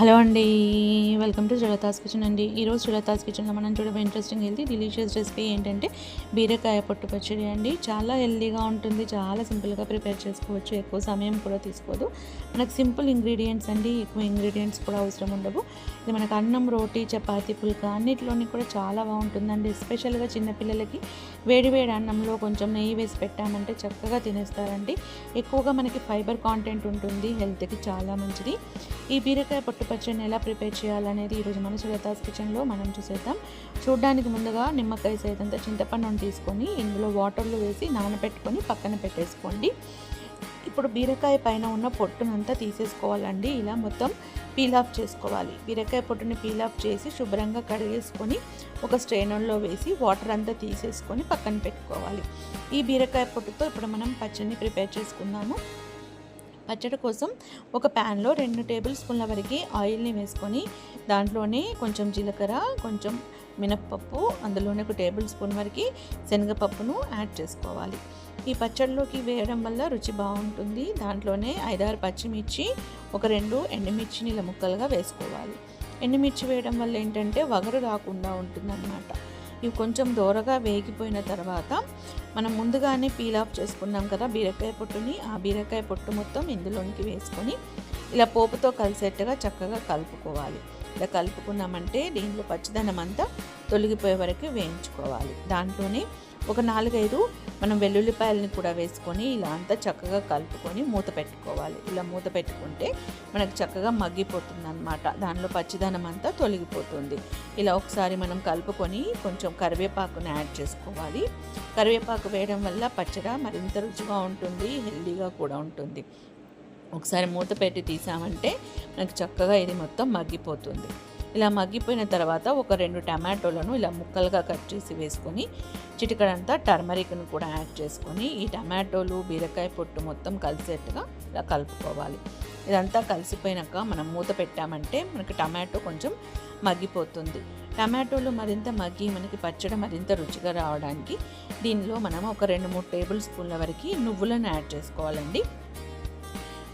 Hello అండి. Welcome to జలతాస్ kitchen అండి. ఈరోజు జలతాస్ కిచెన్లో మనం చూడబోయే ఇంట్రెస్టింగ్ హెల్తీ డిలీషియస్ రెసిపీ ఏంటంటే బీరకాయ పొట్టు పచ్చడి అండి. చాలా హెల్తీగా ఉంటుంది. చాలా సింపుల్గా ప్రిపేర్ చేసుకోవచ్చు. ఎక్కువ సమయం కూడా తీసుకోదు. మనకు సింపుల్ ఇంగ్రీడియంట్స్ అండి. ఎక్కువ ఇంగ్రీడియంట్స్ కూడా అవసరం ఉండవు. ఇది మనకు అన్నం రోటీ చపాతీ పుల్క అన్నిటిలోని కూడా చాలా బాగుంటుందండి. ఎస్పెషల్గా చిన్నపిల్లలకి వేడి వేడి అన్నంలో కొంచెం నెయ్యి వేసి పెట్టామంటే చక్కగా తినేస్తారండి. ఎక్కువగా మనకి ఫైబర్ కాంటెంట్ ఉంటుంది. హెల్త్కి చాలా మంచిది. ఈ బీరకాయ పొట్టు పచ్చడిని ఎలా ప్రిపేర్ చేయాలనేది ఈరోజు మన సులతాస్ కిచెన్లో మనం చూసేద్దాం. చూడడానికి ముందుగా నిమ్మకాయ సైతంత చింతపండును తీసుకొని ఇందులో వాటర్లో వేసి నానబెట్టుకొని పక్కన పెట్టేసుకోండి. ఇప్పుడు బీరకాయ పైన ఉన్న పొట్టునంతా తీసేసుకోవాలండి. ఇలా మొత్తం పీల్ ఆఫ్ చేసుకోవాలి. బీరకాయ పొట్టుని పీల్ ఆఫ్ చేసి శుభ్రంగా కడిగేసుకొని ఒక స్ట్రైనర్లో వేసి వాటర్ అంతా తీసేసుకొని పక్కన పెట్టుకోవాలి. ఈ బీరకాయ పొట్టుతో ఇప్పుడు మనం పచ్చడిని ప్రిపేర్ చేసుకుందాము. పచ్చడి కోసం ఒక ప్యాన్లో రెండు టేబుల్ స్పూన్ల వరకు ఆయిల్ని వేసుకొని దాంట్లోనే కొంచెం జీలకర్ర కొంచెం మినప్పప్పు అందులోనే ఒక టేబుల్ స్పూన్ వరకు శనగపప్పును యాడ్ చేసుకోవాలి. ఈ పచ్చడిలోకి వేయడం వల్ల రుచి బాగుంటుంది. దాంట్లోనే ఐదారు పచ్చిమిర్చి ఒక రెండు ఎండుమిర్చిని ఇలా ముక్కలుగా వేసుకోవాలి. ఎండుమిర్చి వేయడం వల్ల ఏంటంటే వగరు రాకుండా ఉంటుందన్నమాట. ఇవి కొంచెం దూరగా వేగిపోయిన తర్వాత మనం ముందుగానే పీల్ ఆఫ్ చేసుకున్నాం కదా బీరకాయ పొట్టుని ఆ బీరకాయ పొట్టు మొత్తం ఇందులోనికి వేసుకొని ఇలా పోపుతో కలిసేట్టుగా చక్కగా కలుపుకోవాలి. ఇలా కలుపుకున్నామంటే దీంట్లో పచ్చదనం అంతా తొలగిపోయే వరకు వేయించుకోవాలి. దాంట్లోనే ఒక నాలుగైదు మనం వెల్లుల్లిపాయలని కూడా వేసుకొని ఇలా అంతా చక్కగా కలుపుకొని మూత పెట్టుకోవాలి. ఇలా మూత పెట్టుకుంటే మనకు చక్కగా మగ్గిపోతుంది అనమాట దానిలో పచ్చిదనం అంతా తొలగిపోతుంది. ఇలా ఒకసారి మనం కలుపుకొని కొంచెం కరివేపాకుని యాడ్ చేసుకోవాలి. కరివేపాకు వేయడం వల్ల పచ్చడ మరింత రుచిగా ఉంటుంది హెల్దీగా కూడా ఉంటుంది. ఒకసారి మూత పెట్టి తీసామంటే మనకు చక్కగా ఇది మొత్తం మగ్గిపోతుంది. ఇలా మగ్గిపోయిన తర్వాత ఒక రెండు టమాటోలను ఇలా ముక్కలుగా కట్ చేసి వేసుకొని చిటికడంతా టర్మరిక్ను కూడా యాడ్ చేసుకొని ఈ టమాటోలు బీరకాయ పొట్టు మొత్తం కలిసేట్టుగా ఇలా కలుపుకోవాలి. ఇదంతా కలిసిపోయినాక మనం మూత పెట్టామంటే మనకి టమాటో కొంచెం మగ్గిపోతుంది. టమాటోలు మరింత మగ్గి మనకి పచ్చడి మరింత రుచిగా రావడానికి దీనిలో మనం ఒక రెండు మూడు టేబుల్ స్పూన్ల వరకు నువ్వులను యాడ్ చేసుకోవాలండి.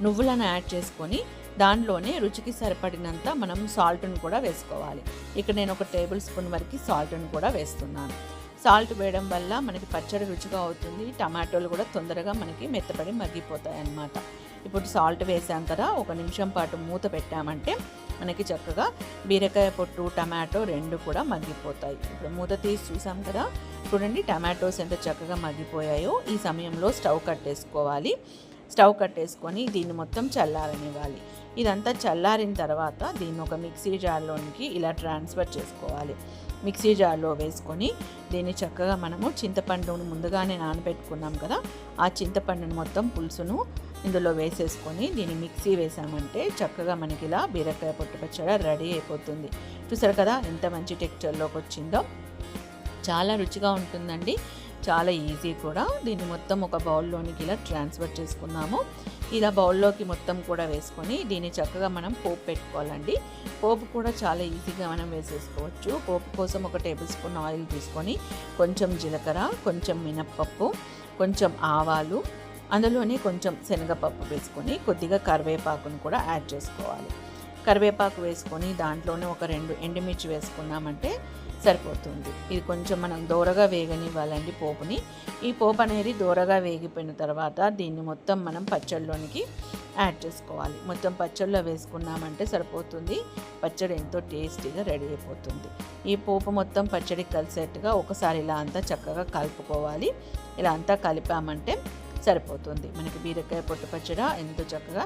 నువ్వులను యాడ్ చేసుకొని దానిలోనే రుచికి సరిపడినంత మనం సాల్ట్ను కూడా వేసుకోవాలి. ఇక్కడ నేను ఒక టేబుల్ స్పూన్ వరకు సాల్ట్ను కూడా వేస్తున్నాను. సాల్ట్ వేయడం వల్ల మనకి పచ్చడి రుచిగా అవుతుంది. టమాటోలు కూడా తొందరగా మనకి మెత్తపడి మగ్గిపోతాయి అన్నమాట ఇప్పుడు సాల్ట్ వేసాం కదా ఒక నిమిషం పాటు మూత పెట్టామంటే మనకి చక్కగా బీరకాయ పొట్టు టమాటో రెండు కూడా మగ్గిపోతాయి. ఇప్పుడు మూత తీసి చూసాం కదా చూడండి టమాటోస్ ఎంత చక్కగా మగ్గిపోయాయో. ఈ సమయంలో స్టవ్ కట్టేసుకోవాలి. స్టవ్ కట్టేసుకొని దీన్ని మొత్తం చల్లారనివ్వాలి. ఇదంతా చల్లారిన తర్వాత దీన్ని ఒక మిక్సీ జార్లోనికి ఇలా ట్రాన్స్ఫర్ చేసుకోవాలి. మిక్సీ జార్లో వేసుకొని దీన్ని చక్కగా మనము చింతపండును ముందుగానే నానబెట్టుకున్నాం కదా ఆ చింతపండును మొత్తం పులుసును ఇందులో వేసేసుకొని దీన్ని మిక్సీ వేసామంటే చక్కగా మనకి ఇలా బీరకాయ పొట్టు పచ్చడి రెడీ అయిపోతుంది. చూసారు కదా ఎంత మంచి టెక్స్చర్లోకి వచ్చిందో. చాలా రుచిగా ఉంటుందండి. చాలా ఈజీ కూడా. దీన్ని మొత్తం ఒక బౌల్లోనికి ఇలా ట్రాన్స్ఫర్ చేసుకున్నాము. ఇలా బౌల్లోకి మొత్తం కూడా వేసుకొని దీన్ని చక్కగా మనం పోపు పెట్టుకోవాలండి. పోపు కూడా చాలా ఈజీగా మనం వేసేసుకోవచ్చు. పోపు కోసం ఒక టేబుల్ స్పూన్ ఆయిల్ తీసుకొని కొంచెం జీలకర్ర కొంచెం మినప్పప్పు కొంచెం ఆవాలు అందులోనే కొంచెం శనగపప్పు వేసుకొని కొద్దిగా కరివేపాకును కూడా యాడ్ చేసుకోవాలి. కరివేపాకు వేసుకొని దాంట్లోనే ఒక రెండు ఎండుమిర్చి వేసుకున్నామంటే సరిపోతుంది. ఇది కొంచెం మనం దూరగా వేగనివ్వాలండి పోపుని. ఈ పోపు అనేది దూరగా వేగిపోయిన తర్వాత దీన్ని మొత్తం మనం పచ్చళ్ళలోనికి యాడ్ చేసుకోవాలి. మొత్తం పచ్చళ్ళలో వేసుకున్నామంటే సరిపోతుంది. పచ్చడి ఎంతో టేస్టీగా రెడీ అయిపోతుంది. ఈ పోపు మొత్తం పచ్చడికి కలిసేట్టుగా ఒకసారి ఇలా అంతా చక్కగా కలుపుకోవాలి. ఇలా అంతా కలిపామంటే సరిపోతుంది. మనకి బీరకాయ పొట్టు పచ్చడి ఎంతో చక్కగా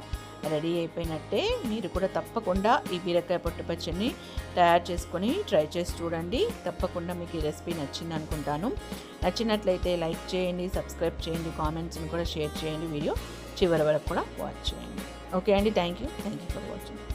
రెడీ అయిపోయినట్టే. మీరు కూడా తప్పకుండా ఈ బీరకాయ పొట్టు పచ్చడిని తయారు చేసుకొని ట్రై చేసి చూడండి. తప్పకుండా మీకు ఈ రెసిపీ నచ్చింది అనుకుంటాను. నచ్చినట్లయితే లైక్ చేయండి సబ్స్క్రైబ్ చేయండి కామెంట్స్ని కూడా షేర్ చేయండి. వీడియో చివరి వరకు కూడా వాచ్ చేయండి. ఓకే అండి. Thank you. Thank you for watching.